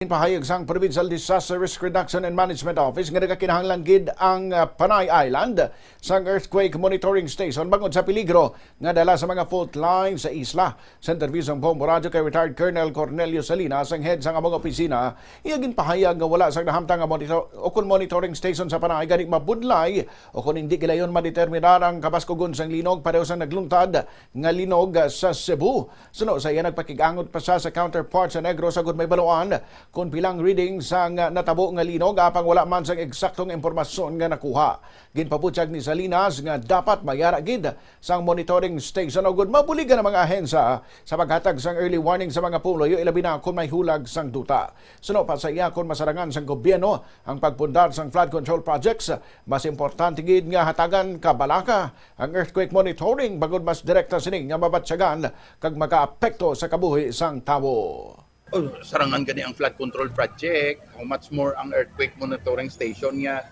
Pahayag sang Provincial Disaster Risk Reduction and Management Office nga nagakinahanglan gid ang uh, Panay Island sang earthquake monitoring station bangod sa peligro nga dala sa mga fault lines sa isla. Sa interview sa Bombo Radio kay retired Colonel Cornelio Salinas ang head sa among opisina, iya ginpahayag nga wala sang nahamtang monitor o monitoring station sa Panay gani mabudlay o kun hindi gilayon madeterminar ang kabaskogon sang linog pareho sa nagluntad nga linog sa Cebu. Suno sa iya nagpakigangot pa siya sa counterpart sa Negros sa may baluan kung pilang reading sang uh, natabo nga linog apang wala man sang eksaktong impormasyon nga nakuha. Ginpabutyag ni Salinas nga dapat mayara gid sang monitoring station o good mabuligan ang mga ahensya sa paghatag sang early warning sa mga puloy ilabi na kung may hulag sang duta. Suno pa sa iya kung masarangan sang gobyerno ang pagpundar sang flood control projects mas importante gid nga hatagan kabalaka ang earthquake monitoring bagod mas direkta sining nga mabatsyagan kag makaapekto sa kabuhi sang tawo. Oh, sarangan gani ang flood control project, how much more ang earthquake monitoring station nga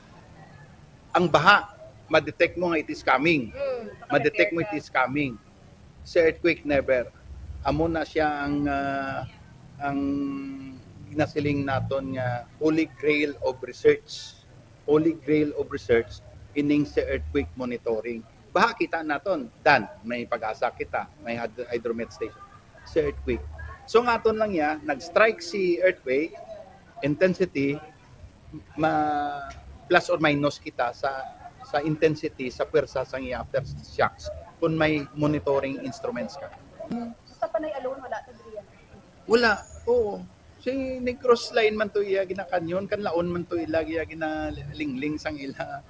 ang baha ma-detect mo nga it is coming. Ma-detect mo it is coming. Sa earthquake never. Amo na siya ang ah, ang ginasiling naton nga holy grail of research. Holy grail of research ining sa earthquake monitoring. Baha kita naton, dan may pag-asa kita, may hyd- hydromet station sa earthquake. So nga aton lang ya, nag-strike si earthquake, intensity, ma plus or minus kita sa sa intensity, sa pwersa sa iya aftershocks kung may monitoring instruments ka. Sa Panay alone, wala to Drian. Wala, oo. Si ni cross line man to iya ginakanyon, kan laon man to ila iya ginalingling sang ila